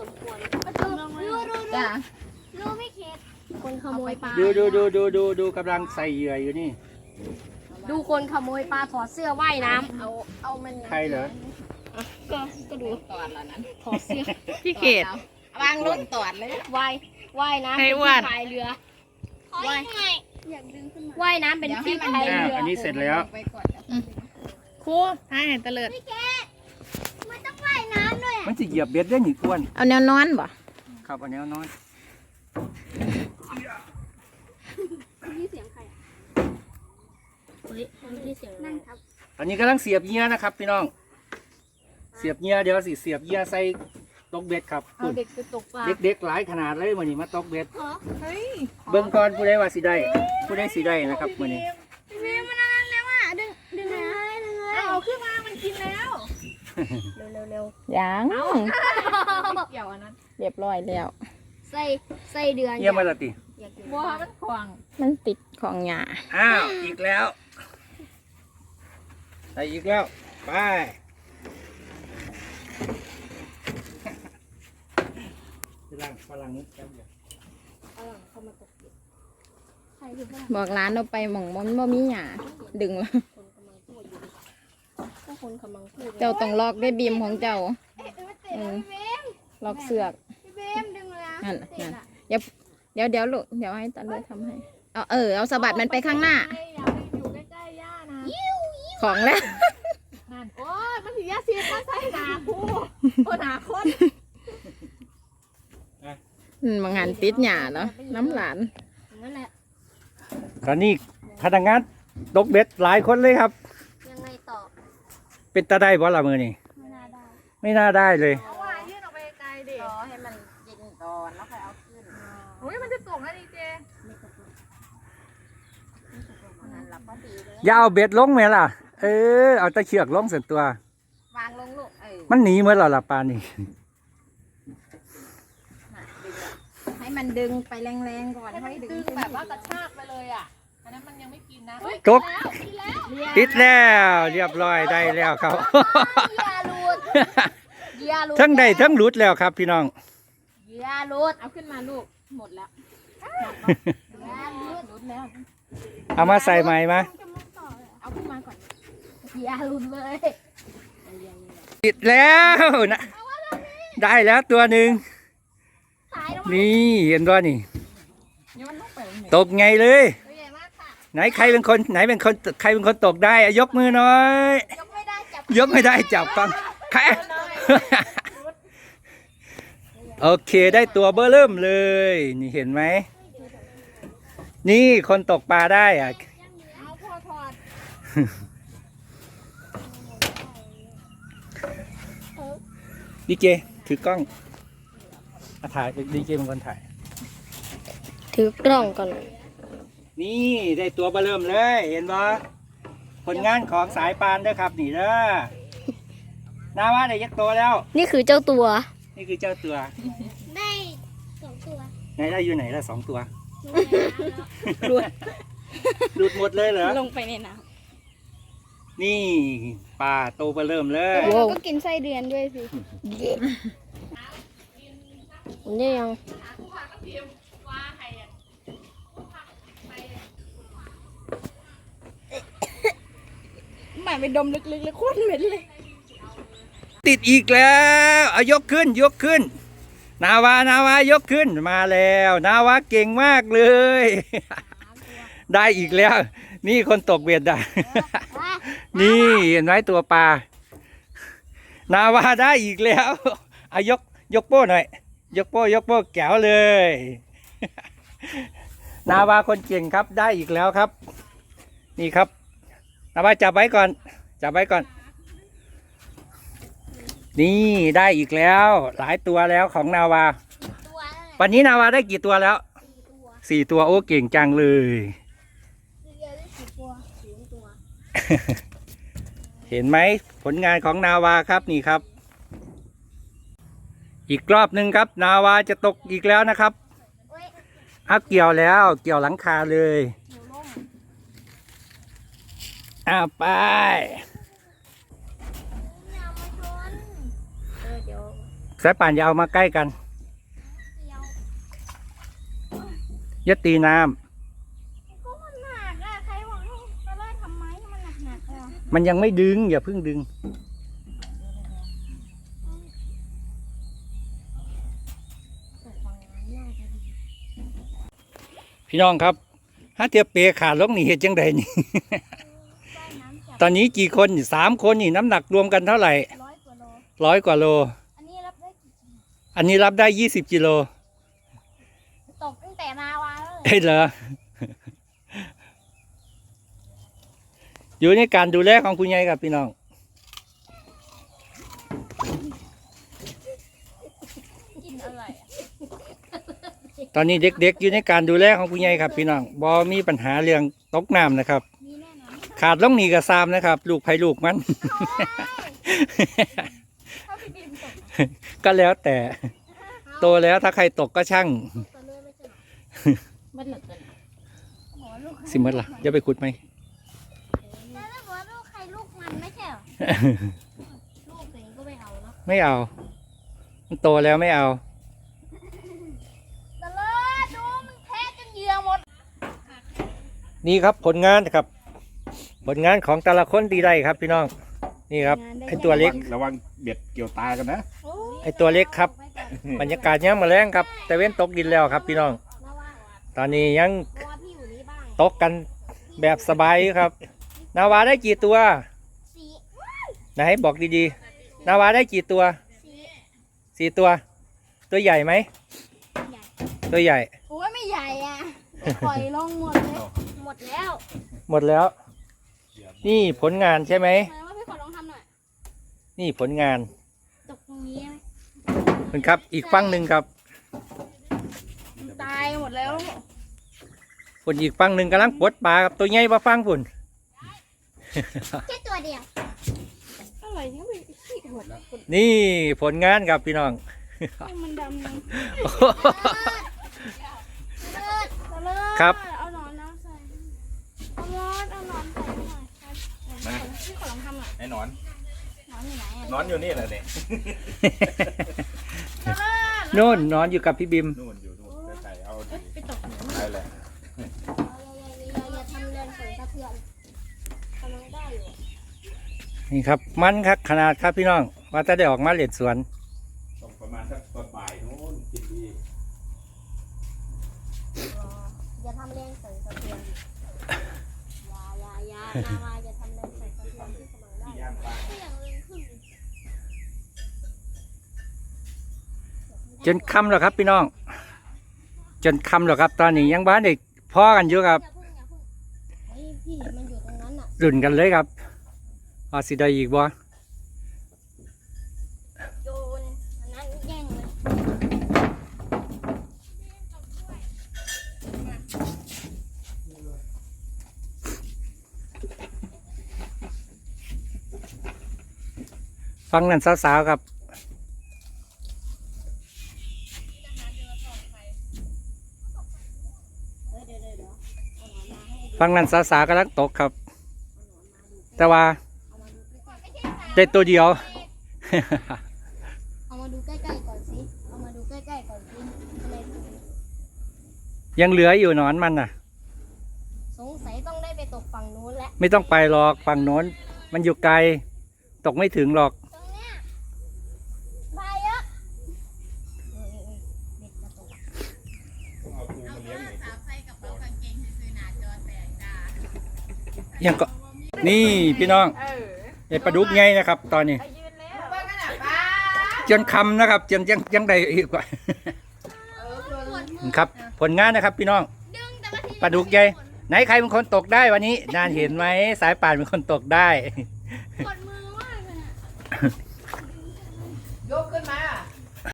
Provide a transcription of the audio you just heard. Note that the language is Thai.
สมควรดูดูดูจ้ะดูไม่เข็ดคนขโมยปลาดูดูดูดูดูดูกำลังใส่เหยื่ออยู่นี่ ดูคนขโมยปลาถอดเสื้อว่ายน้ำเอาเอามันใครเหรอก็ก็ดูตอดแล้วนั้นถอดเสื้อพี่เขตวางรถตอดเลยว่ายว่ายน้ำให้เป็นอ้วนที่พายเรือว่ายว่ายน้ำเป็นที่พายอ่าเรืออันนี้เสร็จแล้วไปก่อนครูท้ายให้ตะเลิดมันต้องว่ายน้ำด้วย มันจะเหยียบเบ็ดได้หนิอ้วนเอาแนวนอนบ่ครับอันนี้น้อยนี่เสียงใครเฮ้ยนี่เสียงนั่นครับอันนี้กำลังเสียบเหยื่อนะครับพี่น้อง เสียบเหยื่อเดี๋ยวสิเสียบเหยื่อใส่ตกเบ็ดครับเอาคุณเด็กไปตกปลาเด็กๆหลายขนาดเลยมื้อนี้มาตกเบ็ดเฮ้ยเบิ่งก่อนผู้ใดว่าสิได้ผู้ใดสิได้นะครับมื้อนี้พี่เมย์มันนั่งแล้วอะดึงดึงเลยดึงเลยเอาขึ้นมามันกินแล้ว เร็วเร็วเร็วยังเกี่ยวอันนั้นเรียบร้อยแล้วใส่ใส่เดือนเยี่ยมมาละติ อยากกินบัวมันขวางมันติดของหยาอ้าว อีกแล้วได้อีกแล้ว ไป ฝรั่งฝรั่งนี้แป๊บเดียวฝรั่งเข้ามาตกเบ็ดใครคือฝรั่งบอกร้านเราไปหม่องมันบ่มีหยาดึงแล้ว คนกำลังพูดอยู่ก็ คนกำลังพูดเจ้าต้องลอกด้วยบีมของเจ้าเอ๊ะไม่เตะแล้วพี่เบมลอกเสือกพี่เบมดึงเลยนะนั่นเตะนั่นอะเดี๋ยวเดี๋ยวเดี๋ยวลูกเดี๋ยวให้ตาเลือทำให้ เอาเออเอาสะบัดมันไปข้างหน้า อย่าไปอยู่ใกล้ๆย่านะของแล้วนั่นโอ้ยมันถึงยาซีก็ใส่หนาคู่โอ้หนาคนอืมบางงานติดหยาแล้วน้ำหลานอย่างนั้นแหละตอนนี้พนักงานตกเบ็ดหลายคนเลยครับยังไงต่อ เป็นตาได้บ่ละมือนี่ไม่น่าได้ไม่น่าได้เลยเอาว่ายื่นออกไปไกลดิรอให้มันเย็นก่อนแล้วค่อยเอาขึ้นโอ้ยมันจะตกแล้วดีเจนั่นหลับพอดีเลยอย่าเอาเบ็ดลงไหมล่ะ เออ เอาตะเชือกลงเสร็จตัว วางลงลูกเออมันหนีเมื่อหรอล่ะปลานี่น่ะดึงอะให้มันดึงไปแรงๆก่อนให้ให้มันดึงดึงขึ้นแบบว่ากระชากไปเลยอะอันนั้นมันยังไม่กินนะเฮ้ยตกแล้วกินแล้ว ติดแล้วเรียบร้อยได้แล้วครับเหยื่อหลุดเหยื่อหลุดทั้งได้ทั้งหลุดแล้วครับพี่น้องเหยื่อหลุดเอาขึ้นมาลูกหมดแล้วเหยื่อหลุดรุดแล้วเอามาใส่ใหม่มาเอาขึ้นมาก่อนเหยื่อหลุดเลยติดแล้วนะได้แล้วตัวหนึ่งสายแล้วนี่เห็นว่านี่เดี๋ยวมันต้องไปตรงไหนตกไงเลย ไหนใครเป็นคนไหนเป็นคนใครเป็นคนตกได้อะยกมือหน่อย ยกไม่ได้จับยกไม่ได้จับฟังใคร โอเคได้ตัวเบอร์เริ่มเลย นี่เห็นไหม นี่คนตกปลาได้อะ เอาพอถอดดีเจถือกล้องมาถ่ายดีเจเป็นคนถ่าย ถือกล้องก่อน นี่ได้ตัวเบอร์เริ่มเลย เห็นบ่ผลงานของสายปานเด้อครับ นี่เด้อนาว่าได้ยักตัวแล้ว นี่คือเจ้าตัว นี่คือเจ้าตัวได้สองตัวไหนได้อยู่ไหนละสองตัวหลุดหลุดหมดเลยเหรอลงไปในน้นี่ปลาโตเบอร์เริ่มเลยก็กินไส้เดือนด้วยสิมันได้ยังำหมาย ไปดมลึกๆเลยโคตรเหม็นเลย ติดอีกแล้วเอายกขึ้นยกขึ้น นาวานาวายกขึ้นมาแล้ว นาวาเก่งมากเลย ได้อีกแล้ว นี่คนตกเบ็ดได้ นี่เห็นไหมตัวปลานาวาได้อีกแล้วอายกยกโป้หน่อย ยกโป้ยกโป้แก้วเลย นาวาคนเก่งครับได้อีกแล้วครับ นี่ครับ นาวาจับไว้ก่อน จับไว้ก่อน นี่ได้อีกแล้ว หลายตัวแล้วของนาวาตัวนั่นแหละวันนี้นาวาได้กี่ตัวแล้วสี่ตัวสี่ตัวโอ้เก่งจังเลยเรือได้สี่ตัวสี่ตัวเห็นไหมผลงานของนาวาครับนี่ครับ อีกรอบหนึ่งครับ นาวาจะตกอีกแล้วนะครับเฮ้ยเอาเกี่ยวแล้วเกี่ยวหลังคาเลยหนูล่ม อ้าวไปอย่ามาชนเออเดี๋ยวสายป่านอย่าเอามาใกล้กันเดียวอย่าตีน้ก็มันหนักอะใครบอกให้ตอนแรกทำไมให้มันหนักหนักๆอะำมันยังไม่ดึง อย่าเพิ่งดึง พี่น้องครับ ถ้าเทียบเปขาดลงนี่เห็ดจังใดนี่ว่ายน้ำจับ ตอนนี้กี่คนนี่สามคนนี่น้ำหนักรวมกันเท่าไหร่ร้อยกว่าโลร้อยกว่าโล อันนี้รับได้กี่กิโลอันนี้รับได้ยี่สิบกิโลตกตั้งแต่นาวาแล้วเลยเอ้ยเหรอ อยู่ในการดูแลของคุณยายกับพี่น้อง กินอะไรอะตอนนี้เด็กๆอยู่ในการดูแลของคุณยายครับพี่น้องบอมีปัญหาเรื่องตกน้ำนะครับมีแน่นอน ขาดลงนี่กับซามนะครับ ลูกไผ่ลูกมันถ้าพี่บีมตกก็แล้วแต่ โตแล้วถ้าใครตกก็ช่างตัวเลือดไม่ใช่หรอมันหนักกันหมอลูกสิมดล่ะจะไปขุดไหมแล้วถ้าบอกว่าลูกใครลูกมันไม่ใช่เหรอลูกตัวเองก็ไม่เอาเนาะไม่เอา มันโตแล้วไม่เอาตะเลิศดูมันแทะจนเหยื่อหมดนี่ครับผลงานครับ ผลงานของแต่ละคนดีได้ครับพี่น้อง นี่ครับไอตัวเล็ก ระวังเบ็ดเกี่ยวตากันนะไอตัวเล็กครับ บรรยากาศยังมาแรงครับ แต่เว้นตกดินแล้วครับพี่น้องระวังตอนนี้ยังเพราะว่าพี่อยู่นี่บ้างตกกันแบบสบายอยู่ครับ นาวาได้กี่ตัวสีไหนบอกดีๆ นาวาได้กี่ตัว สีสี่ตัว ตัวใหญ่ไหมใหญ่ตัวใหญ่ โอ้ยไม่ใหญ่อะปล่อยลงหมดเลย หมดแล้ว หมดแล้ว นี่ผลงานใช่ไหมทำไมว่าพี่ขอลองทำหน่อยนี่ผลงานตกตรงนี้ไหมคุณครับ อีกฝั่งหนึ่งครับตายหมดแล้วฝนอีกฝั่งหนึ่งกำลังปลดปลาครับตัวใหญ่มาฟังฝุ่น แค่ตัวเดียวอะไรเนี่ยไม่ขี้หดนี่ผลงานครับพี่น้อง มันดำครับเอาหนอนน้ำใส่เอาหนอนเอาหนอนใส่หน่อย ครับพี่ขอลองทำหน่อยไอ้หนอนหนอนอยู่ไหนอะหนอนอยู่นี่แหละเนี่ยโน่นนอนอยู่กับพี่บิมนู่นอยู่นู่นไปใส่เอาดีไปตกหนูไปเลยอย่าอย่าทำเรือนสั่นสะเทือนกำลังได้อยู่นี่ครับ มันครับขนาดครับพี่น้อง ว่าจะได้ออกมาเล็ดสวนต้องประมาณสักตอนบ่ายนู้นกินดีอย่าทำเรือนสั่นสะเทือนอย่าอย่าอย่านาวาอย่าทำเรือนสั่นสะเทือนที่กำลังได้ ย่างปลา ที่อย่างเรือนขึ้น จนค่ำแล้วครับพี่น้อง จนค่ำแล้วครับ ตอนนี้ยังบ้านเด็กพ่อกันอยู่ครับพี่มันอยู่ตรงนั้นอะรุ่นกันเลยครับว่าสิได้อีกบ่โยนอันนั้นแย่งเลยฟังนั่นสาวๆครับ ฟังนั่นสาวๆกำลังตกครับ แต่ว่าได้ตัวเดียว เอามาดูใกล้ๆก่อนสิ เอามาดูใกล้ๆก่อนสิอะไรยังเหลืออยู่หนอนมันน่ะ สงสัยต้องได้ไปตกฝั่งนู้นแล้วไม่ต้องไปหรอกฝั่งโน้น มันอยู่ไกล ตกไม่ถึงหรอก ตรงเนี้ยใบเยอะเออเออเด็กจะตก ต้องเอาปูมาเลี้ยงหน่อย ยังก็นี่พี่น้องไอ้ปลาดุกไงนะครับ ตอนนี้ยืนแล้วว่ากันะป้าจนคำนะครับจนยังยังได้อีกกว่าครับ ผลงานนะครับ พี่น้องดึงแต่ละทีปลาดุกไงไหนใครเป็นคนตกได้วันนี้นานเห็นไหมสายป่านเป็นคนตกได้